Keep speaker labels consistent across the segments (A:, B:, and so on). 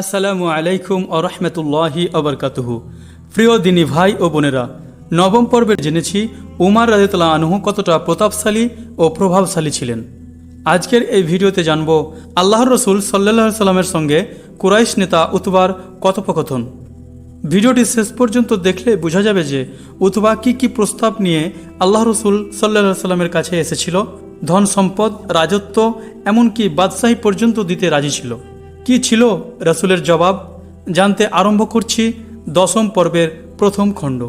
A: আসসালামু আলাইকুম ও রহমতুল্লাহি অবরকাতুহু প্রিয় দিনী ভাই ও বোনেরা, নবম পর্বে জেনেছি উমার রাজিতুল্লাহ আনহু কতটা প্রতাপশালী ও প্রভাবশালী ছিলেন। আজকের এই ভিডিওতে জানব আল্লাহর রসুল সাল্লাহ সাল্লামের সঙ্গে কুরাইশ নেতা উতবার কথোপকথন। ভিডিওটি শেষ পর্যন্ত দেখলে বোঝা যাবে যে উতবা কি কি প্রস্তাব নিয়ে আল্লাহ রসুল সাল্লাহ সাল্লামের কাছে এসেছিল, ধন সম্পদ, রাজত্ব, এমনকি বাদশাহী পর্যন্ত দিতে রাজি ছিল। কি ছিল রসুলের জবাব? জানতে আরম্ভ করছি দশম পর্বের প্রথম খণ্ড।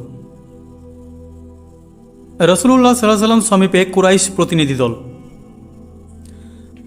A: রসুল্লাহ সাল্লাহ সাল্লাম সমীপে কুরাইশ প্রতিনিধি দল।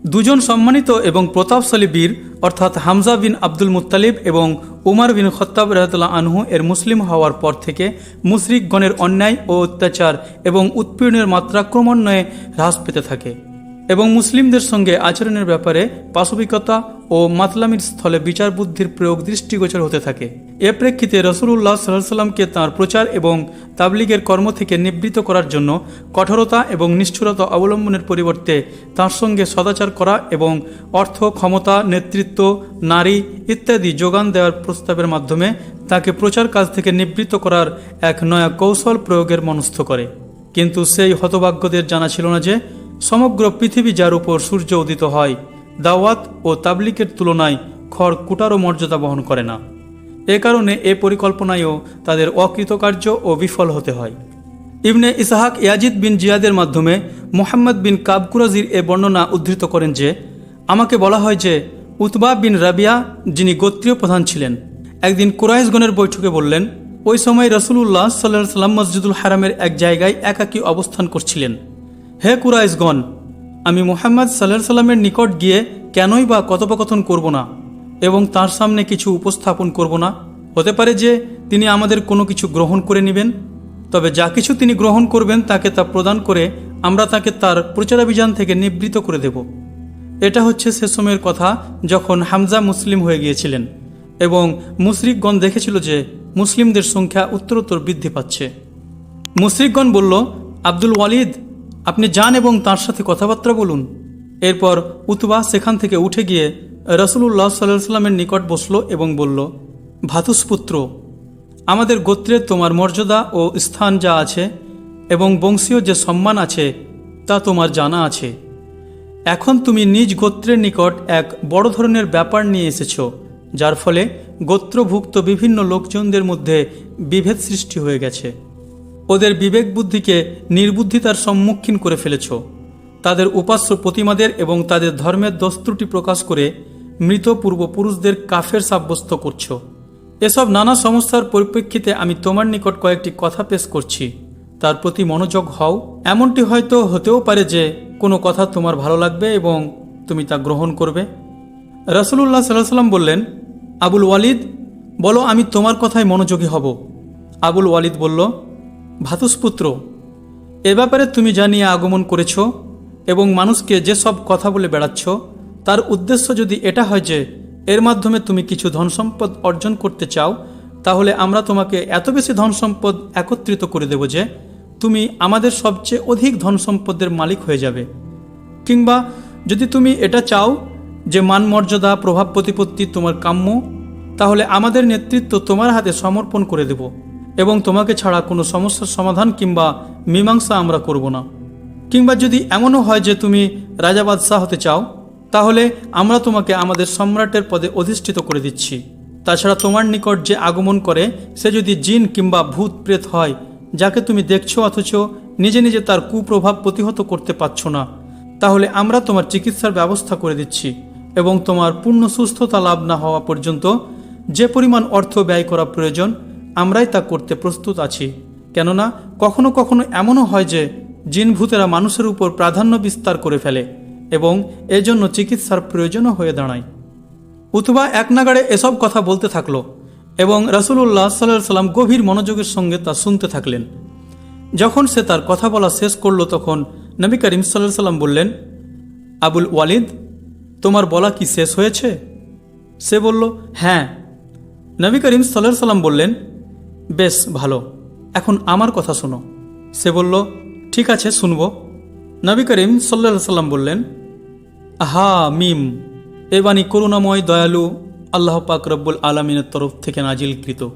A: দুজন সম্মানিত এবং প্রতাপশালী বীর, অর্থাৎ হামজা বিন আব্দুল মুতালিব এবং উমার বিন খত্তাব রহতুল্লাহ আনহু এর মুসলিম হওয়ার পর থেকে মুশরিকগণের অন্যায় ও অত্যাচার এবং উৎপীড়নের মাত্রা ক্রমান্বয়ে হ্রাস পেতে থাকে। এবং মুসলিমদের সঙ্গে আচরণের ব্যাপারে পাশবিকতা ও মাতলামির স্থলে বিচার বুদ্ধির প্রয়োগ দৃষ্টিগোচর হতে থাকে। এ প্রেক্ষিতে রসুল্লাহ সাল্লাহ সাল্লামকে তাঁর প্রচার এবং তাবলিগের কর্ম থেকে নিবৃত করার জন্য কঠোরতা এবং নিষ্ঠুরতা অবলম্বনের পরিবর্তে তার সঙ্গে সদাচার করা এবং অর্থ, ক্ষমতা, নেতৃত্ব, নারী ইত্যাদি যোগান দেওয়ার প্রস্তাবের মাধ্যমে তাকে প্রচার কাজ থেকে নিবৃত্ত করার এক নয়া কৌশল প্রয়োগের মনস্থ করে। কিন্তু সেই হতভাগ্যদের জানা ছিল না যে সমগ্র পৃথিবী যার উপর সূর্য উদিত হয়, দাওয়াত ও তাবলিকের তুলনায় খড় কুটারও মর্যাদা বহন করে না। এ কারণে এ পরিকল্পনায়ও তাদের অকৃতকার্য ও বিফল হতে হয়। ইবনে ইসাহাক ইয়াজিদ বিন জিয়াদের মাধ্যমে মোহাম্মদ বিন কাবকুরাজির এ বর্ণনা উদ্ধৃত করেন যে, আমাকে বলা হয় যে, উতবা বিন রাবিয়া যিনি গোত্রীয় প্রধান ছিলেন, একদিন কুরাইশগণের বৈঠকে বললেন, ওই সময় রসুলুল্লাহ সাল্লাহ সাল্লাম মসজিদুল হারামের এক জায়গায় একাকী অবস্থান করছিলেন। হে কুরাইশগণ, আমি মোহাম্মদ সাল্লাহ সাল্লামের নিকট গিয়ে কেনই বা কথোপকথন করব না এবং তার সামনে কিছু উপস্থাপন করব না? হতে পারে যে তিনি আমাদের কোনো কিছু গ্রহণ করে নেবেন, তবে যা কিছু তিনি গ্রহণ করবেন তাকে তা প্রদান করে আমরা তাকে তার প্রচারাভিযান থেকে নিবৃত করে দেব। এটা হচ্ছে সে সময়ের কথা যখন হামজা মুসলিম হয়ে গিয়েছিলেন এবং মুশরিকগণ দেখেছিল যে মুসলিমদের সংখ্যা উত্তরোত্তর বৃদ্ধি পাচ্ছে। মুশরিকগণ বলল, আব্দুল ওয়ালিদ আপনি যান এবং তার সাথে কথাবার্তা বলুন। এরপর উতবা সেখান থেকে উঠে গিয়ে রসুল্লাহ সাল্লাহ সাল্লামের নিকট বসল এবং বলল ভাতুসপুত্র আমাদের গোত্রের তোমার মর্যাদা ও স্থান যা আছে এবং বংশীয় যে সম্মান আছে তা তোমার জানা আছে। এখন তুমি নিজ গোত্রের নিকট এক বড় ধরনের ব্যাপার নিয়ে এসেছ, যার ফলে গোত্রভুক্ত বিভিন্ন লোকজনদের মধ্যে বিভেদ সৃষ্টি হয়ে গেছে। ওদের বিবেক বুদ্ধিকে নির্বুদ্ধিতার সম্মুখীন করে ফেলেছ। তাদের উপাস্য প্রতিমাদের এবং তাদের ধর্মের দস্তুটি প্রকাশ করে মৃত পূর্বপুরুষদের কাফের সাব্যস্ত করছ। এসব নানা সমস্যার পরিপ্রেক্ষিতে আমি তোমার নিকট কয়েকটি কথা পেশ করছি। তার প্রতি মনোযোগ হও। এমনটি হয়তো হতেও পারে যে কোনো কথা তোমার ভালো লাগবে এবং তুমি তা গ্রহণ করবে। রসুল্লাহ সাল্লাহ সাল্লাম বললেন, আবুল ওয়ালিদ, বলো আমি তোমার কথায় মনোযোগী হব। আবুল ওয়ালিদ বলল ভাতুসপুত্র, এ ব্যাপারে তুমি জানিয়ে আগমন করেছ এবং মানুষকে যে সব কথা বলে বেড়াচ্ছ, তার উদ্দেশ্য যদি এটা হয় যে, এর মাধ্যমে তুমি কিছু ধন সম্পদ অর্জন করতে চাও, তাহলে আমরা তোমাকে এত বেশি ধন সম্পদ একত্রিত করে দেব যে, তুমি আমাদের সবচেয়ে অধিক ধন সম্পদের মালিক হয়ে যাবে। কিংবা যদি তুমি এটা চাও যে মান মর্যাদা প্রভাব প্রতিপত্তি তোমার কাম্য, তাহলে আমাদের নেতৃত্ব তোমার হাতে সমর্পণ করে দেব। এবং তোমাকে ছাড়া কোনো সমস্যার সমাধান কিংবা মীমাংসা আমরা করব না। কিংবা যদি এমনও হয় যে তুমি রাজা বাদশাহ হতে চাও, তাহলে আমরা তোমাকে আমাদের সম্রাটের পদে অধিষ্ঠিত করে দিচ্ছি। তাছাড়া তোমার নিকট যে আগমন করে, সে যদি জিন কিংবা ভূত প্রেত হয়, যাকে তুমি দেখছ অথচ নিজে নিজে তার কুপ্রভাব প্রতিহত করতে পারছ না, তাহলে আমরা তোমার চিকিৎসার ব্যবস্থা করে দিচ্ছি এবং তোমার পূর্ণ সুস্থতা লাভ না হওয়া পর্যন্ত যে পরিমাণ অর্থ ব্যয় করা প্রয়োজন আমরাই তা করতে প্রস্তুত আছি। কেননা কখনো কখনো এমনও হয় যে জিন ভূতেরা মানুষের উপর প্রাধান্য বিস্তার করে ফেলে এবং এজন্য চিকিৎসার প্রয়োজনও হয়ে দাঁড়ায়। উতবা এক নাগাড়ে এসব কথা বলতে থাকল এবং রাসুলুল্লাহ সাল্লাহ সাল্লাম গভীর মনোযোগের সঙ্গে তা শুনতে থাকলেন। যখন সে তার কথা বলা শেষ করল তখন নবী করিম সাল্লাহ সাল্লাম বললেন, আবুল ওয়ালিদ, তোমার বলা কি শেষ হয়েছে? সে বলল হ্যাঁ। নবী করিম সাল্লাহ সাল্লাম বললেন বেশ, ভালো। এখন আমার কথা শোনো। সে বলল, ঠিক আছে, শুনব। নবী করিম সাল্লাহ সাল্লাম বললেন হা মিম, এ বাণী করুণাময়, দয়ালু, আল্লাহ পাক রব্বুল আলমিনের তরফ থেকে নাজিলকৃত।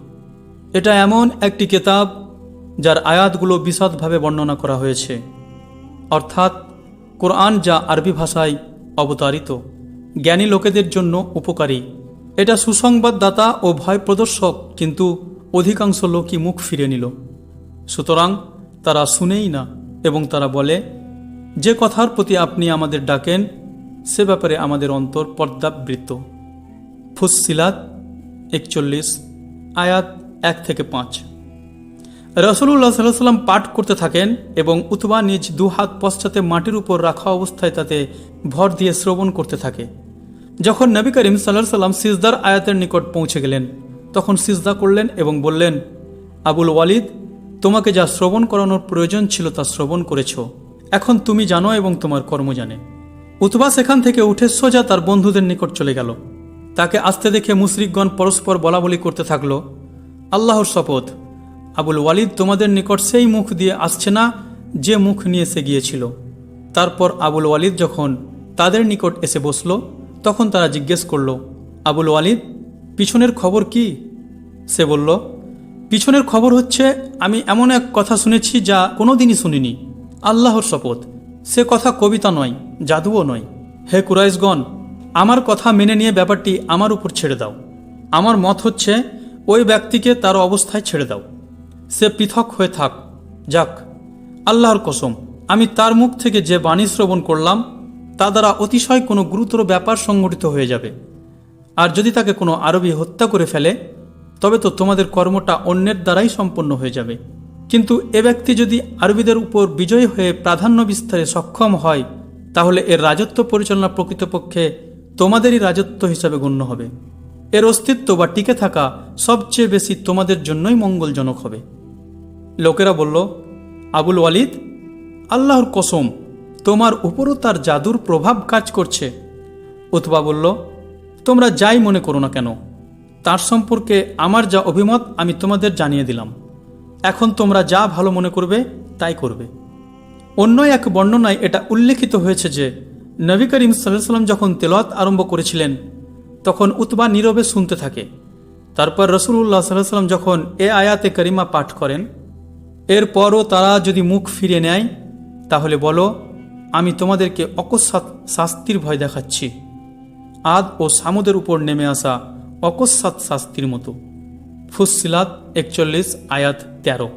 A: এটা এমন একটি কেতাব যার আয়াতগুলো বিশদভাবে বর্ণনা করা হয়েছে। অর্থাৎ, কোরআন যা আরবি ভাষায় অবতারিত, জ্ঞানী লোকেদের জন্য উপকারী। এটা সুসংবাদদাতা ও ভয় প্রদর্শক, কিন্তু অধিকাংশ লোকই মুখ ফিরে নিল। সুতরাং তারা শুনেই না এবং তারা বলে, যে কথার প্রতি আপনি আমাদের ডাকেন, সে ব্যাপারে আমাদের অন্তর পর্দাবৃত্ত। ফুসিলাত একচল্লিশ, আয়াত এক থেকে পাঁচ। রসুল্লাহ সাল্লাহ সাল্লাম পাঠ করতে থাকেন এবং উতবা নিজ দু হাত পশ্চাতে মাটির উপর রাখা অবস্থায় তাতে ভর দিয়ে শ্রবণ করতে থাকে। যখন নবী করিম সাল্লাহ সাল্লাম সিজদার আয়াতের নিকট পৌঁছে গেলেন তখন সিজদা করলেন এবং বললেন, আবুল ওয়ালিদ, তোমাকে যা শ্রবণ করানোর প্রয়োজন ছিল তা শ্রবণ করেছ। এখন তুমি জানো এবং তোমার কর্ম জানে। উতবা সেখান থেকে উঠে সোজা তার বন্ধুদের নিকট চলে গেল। তাকে আসতে দেখে মুশরিকগণ পরস্পর বলাবলি করতে থাকল, আল্লাহর শপথ, আবুল ওয়ালিদ তোমাদের নিকট সেই মুখ দিয়ে আসছে না যে মুখ নিয়ে সে গিয়েছিল। তারপর আবুল ওয়ালিদ যখন তাদের নিকট এসে বসল, তখন তারা জিজ্ঞেস করল, আবুল ওয়ালিদ পিছনের খবর কি? সে বলল, পিছনের খবর হচ্ছে, আমি এমন এক কথা শুনেছি যা কোনোদিনই শুনিনি। আল্লাহর শপথ। সে কথা কবিতা নয়, জাদুও নয়। হে কুরাইশগণ, আমার কথা মেনে নিয়ে ব্যাপারটি আমার উপর ছেড়ে দাও। আমার মত হচ্ছে, ওই ব্যক্তিকে তার অবস্থায় ছেড়ে দাও। সে পৃথক হয়ে থাক। যাক, আল্লাহর কসম, আমি তার মুখ থেকে যে বাণী শ্রবণ করলাম, তা দ্বারা অতিশয় কোনো গুরুতর ব্যাপার সংঘটিত হয়ে যাবে। আর যদি তাকে কোনো আরবি হত্যা করে ফেলে, তবে তো তোমাদের কর্মটা অন্যের দ্বারাই সম্পন্ন হয়ে যাবে। কিন্তু এ ব্যক্তি যদি আরবিদের উপর বিজয়ী হয়ে প্রাধান্য বিস্তারে সক্ষম হয়, তাহলে এর রাজত্ব পরিচালনা প্রকৃতপক্ষে তোমাদেরই রাজত্ব হিসাবে গণ্য হবে। এর অস্তিত্ব বা টিকে থাকা সবচেয়ে বেশি তোমাদের জন্যই মঙ্গলজনক হবে। লোকেরা বলল, আবুল ওয়ালিদ, আল্লাহর কসম, তোমার উপরও তার জাদুর প্রভাব কাজ করছে। উতবা বলল তোমরা যাই মনে করো না কেন, তার সম্পর্কে আমার যা অভিমত আমি তোমাদের জানিয়ে দিলাম। এখন তোমরা যা ভালো মনে করবে, তাই করবে। অন্য এক বর্ণনায় এটা উল্লেখিত হয়েছে যে, নবী করিম সাল্লাম যখন তেলাওয়াত আরম্ভ করেছিলেন, তখন উতবা নীরবে শুনতে থাকে। তারপর রসুল্লাহ সাল্লাহ সাল্লাম যখন এ আয়াতে করিমা পাঠ করেন, এরপরও তারা যদি মুখ ফিরে নেয়, তাহলে বলো, আমি তোমাদেরকে অকস্মাৎ শাস্তির ভয় দেখাচ্ছি। আদ ও সামুদের উপর নেমে আসা অকস্মাৎ শাস্তির মতো। ফুসিলাত একচল্লিশ, আয়াত তেরো।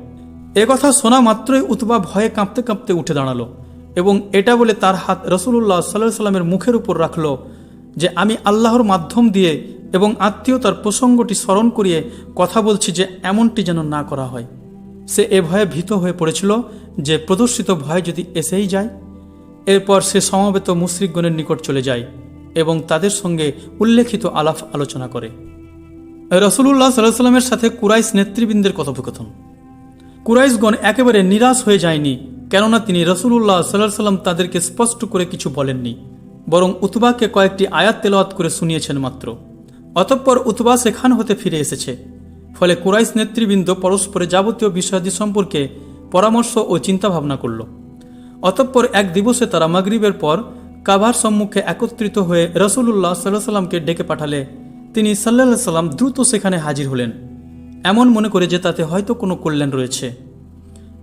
A: কথা শোনা মাত্রই উতবা ভয়ে কাঁপতে কাঁপতে উঠে দাঁড়াল এবং এটা বলে তার হাত রসুল্লাহ সাল্লাহ সাল্লামের মুখের উপর রাখল যে, আমি আল্লাহর মাধ্যম দিয়ে এবং আত্মীয়তার প্রসঙ্গটি স্মরণ করিয়ে কথা বলছি যে, এমনটি যেন না করা হয়। সে এ ভয়ে ভীত হয়ে পড়েছিল যে, প্রদর্শিত ভয় যদি এসেই যায়, এরপর সে সমবেত মুশ্রিকগণের নিকট চলে যায়। এবং তাদের সঙ্গে উল্লেখিত আলাপ আলোচনা করে। রসুল্লাহ সাল্লাহ সাল্লামের সাথে কুরাইশ নেতৃবৃন্দের কথোপকথন। কুরাইশগণ একেবারে নিরাশ হয়ে যায়নি, কেননা তিনি রসুল্লাহ সাল্লাহ সাল্লাম তাদেরকে স্পষ্ট করে কিছু বলেননি, বরং উতবাকে কয়েকটি আয়াত তেলাওয়াত করে শুনিয়েছেন মাত্র। অতঃপর উতবা সেখান হতে ফিরে এসেছে, ফলে কুরাইশ নেতৃবৃন্দ পরস্পরে যাবতীয় বিষয়াদি সম্পর্কে পরামর্শ ও চিন্তাভাবনা করল। অতঃপর এক দিবসে তারা মাগরিবের পর কাভার সম্মুখে একত্রিত হয়ে রসুল্লাহ সাল্লাহ সাল্লামকে ডেকে পাঠালে। তিনি সাল্লাহ সাল্লাম দ্রুত সেখানে হাজির হলেন। এমন মনে করে যে তাতে হয়তো কোনো কল্যাণ রয়েছে।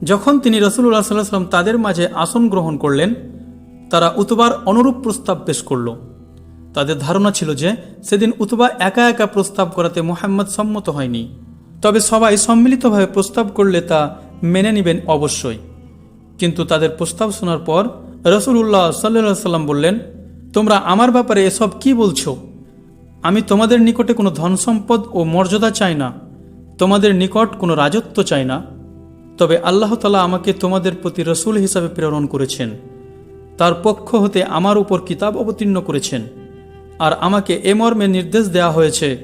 A: যখন তিনি রসুল্লাহ সাল্লাহ সাল্লাম তাদের মাঝে আসন গ্রহণ করলেন, তারা উতবার অনুরূপ প্রস্তাব পেশ করল। তাদের ধারণা ছিল যে সেদিন উতবা একা একা প্রস্তাব করাতে মোহাম্মদ সম্মত হয়নি। তবে সবাই সম্মিলিতভাবে প্রস্তাব করলে তা মেনে নেবেন অবশ্যই। কিন্তু তাদের প্রস্তাব শোনার পর রসুল্লাহ সাল্লাহ সাল্লাম বললেন, তোমরা আমার ব্যাপারে এসব কি বলছো? আমি তোমাদের নিকটে কোনো ধন সম্পদ ও মর্যাদা চাই না। তোমাদের নিকট কোনো রাজত্ব চাই না। তবে আল্লাহ তালা আমাকে তোমাদের প্রতি রসুল হিসাবে প্রেরণ করেছেন। তার পক্ষ হতে আমার উপর কিতাব অবতীর্ণ করেছেন। আর আমাকে এ মর্মে নির্দেশ দেওয়া হয়েছে,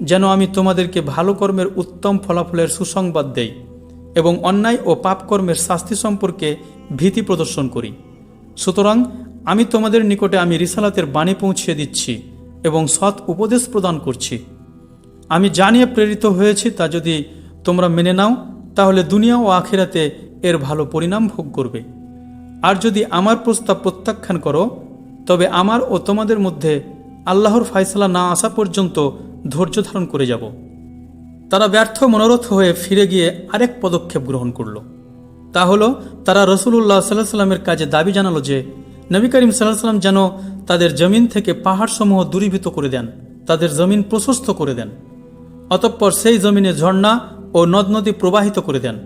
A: যেন আমি তোমাদেরকে ভালো কর্মের উত্তম ফলাফলের সুসংবাদ দেই এবং অন্যায় ও পাপকর্মের শাস্তি সম্পর্কে ভীতি প্রদর্শন করি। সুতরাং আমি তোমাদের নিকটে আমি রিসালাতের বাণী পৌঁছিয়ে দিচ্ছি এবং সৎ উপদেশ প্রদান করছি। আমি জানিয়ে প্রেরিত হয়েছি তা যদি তোমরা মেনে নাও, তাহলে দুনিয়া ও আখেরাতে এর ভালো পরিণাম ভোগ করবে। আর যদি আমার প্রস্তাব প্রত্যাখ্যান করো, তবে আমার ও তোমাদের মধ্যে আল্লাহর ফায়সালা না আসা পর্যন্ত ধৈর্য ধারণ করে যাব। তারা ব্যর্থ মনোরথ হয়ে ফিরে গিয়ে আরেক পদক্ষেপ গ্রহণ করল। তা হলো, তারা রসুল্লাহ সাল্লাহ সাল্লামের কাজে দাবি জানালো যে, নবী করিম সাল্লাহ সাল্লাম যেন তাদের জমিন থেকে পাহাড়সমূহ দূরীভূত করে দেন, তাদের জমিন প্রশস্ত করে দেন। অতঃপর সেই জমিনে ঝর্ণা ও নদ নদী প্রবাহিত করে দেন,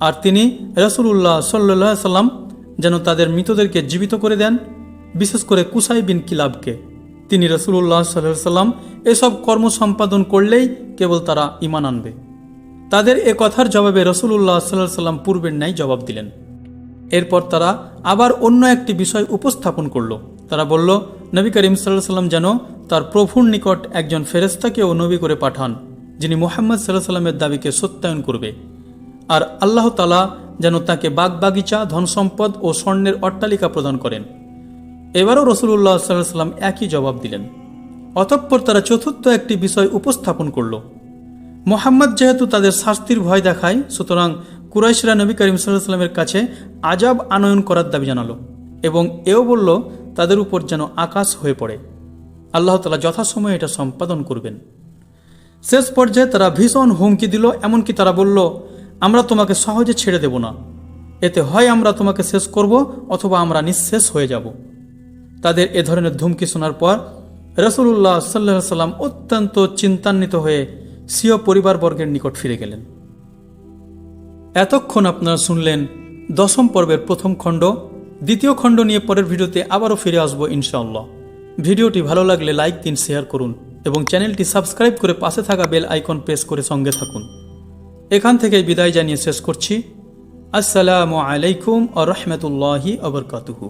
A: আর তিনি রসুল্লাহ সাল্লাহ সাল্লাম যেন তাদের মৃতদেরকে জীবিত করে দেন, বিশেষ করে কুসাই বিন কিলাবকে। তিনি রসুল্লাহ সাল্লাহ সাল্লাম এসব কর্ম সম্পাদন করলেই কেবল তারা ইমান আনবে। তাদের এ কথার জবাবে রসুল্লাহ সাল্লাহ সাল্লাম পূর্বের ন্যায় জবাব দিলেন। এরপর তারা আবার অন্য একটি বিষয় উপস্থাপন করল। তারা বলল, নবী করিম সাল্লাহ সাল্লাম যেন তার প্রভুর নিকট একজন ফেরেস্তাকেও নবী করে পাঠান, যিনি মোহাম্মদ সাল্লাহ সাল্লামের দাবিকে সত্যায়ন করবে। আর আল্লাহ তালা যেন তাকে বাগবাগিচা, ধনসম্পদ ও স্বর্ণের অট্টালিকা প্রদান করেন। এবারও রসুল্লাহ সাল্লাহ সাল্লাম একই জবাব দিলেন। অতঃপর তারা চতুর্থ একটি বিষয় উপস্থাপন করল। মোহাম্মদ যেহেতু তাদের শাস্তির ভয় দেখায়, সুতরাং কুরাইশরা নবী করিম সাল্লাহ সাল্লামের কাছে আজাব আনয়ন করার দাবি জানালো এবং এও বলল, তাদের উপর যেন আকাশ হয়ে পড়ে। আল্লাহ তালা যথাসময়ে এটা সম্পাদন করবেন। শেষ পর্যায়ে তারা ভীষণ হুমকি দিল, এমনকি তারা বলল, আমরা তোমাকে সহজে ছেড়ে দেব না। এতে হয় আমরা তোমাকে শেষ করব অথবা আমরা নিঃশেষ হয়ে যাব। তাদের এ ধরনের ধুমকি শোনার পর রসুল্লাহ সাল্লাহ সাল্লাম অত্যন্ত চিন্তান্বিত হয়ে সিও পরিবারবর্গের নিকট ফিরে গেলেন। এতক্ষণ আপনারা শুনলেন দশম পর্বের প্রথম খণ্ড। দ্বিতীয় খণ্ড নিয়ে পরের ভিডিওতে আবারও ফিরে আসব ইনশাআল্লাহ। ভিডিওটি ভালো লাগলে লাইক দিন, শেয়ার করুন এবং চ্যানেলটি সাবস্ক্রাইব করে পাশে থাকা বেল আইকন প্রেস করে সঙ্গে থাকুন। এখান থেকে বিদায় জানিয়ে শেষ করছি। আসসালামু আলাইকুম আ রহমতুল্লাহি আবরকাতুহু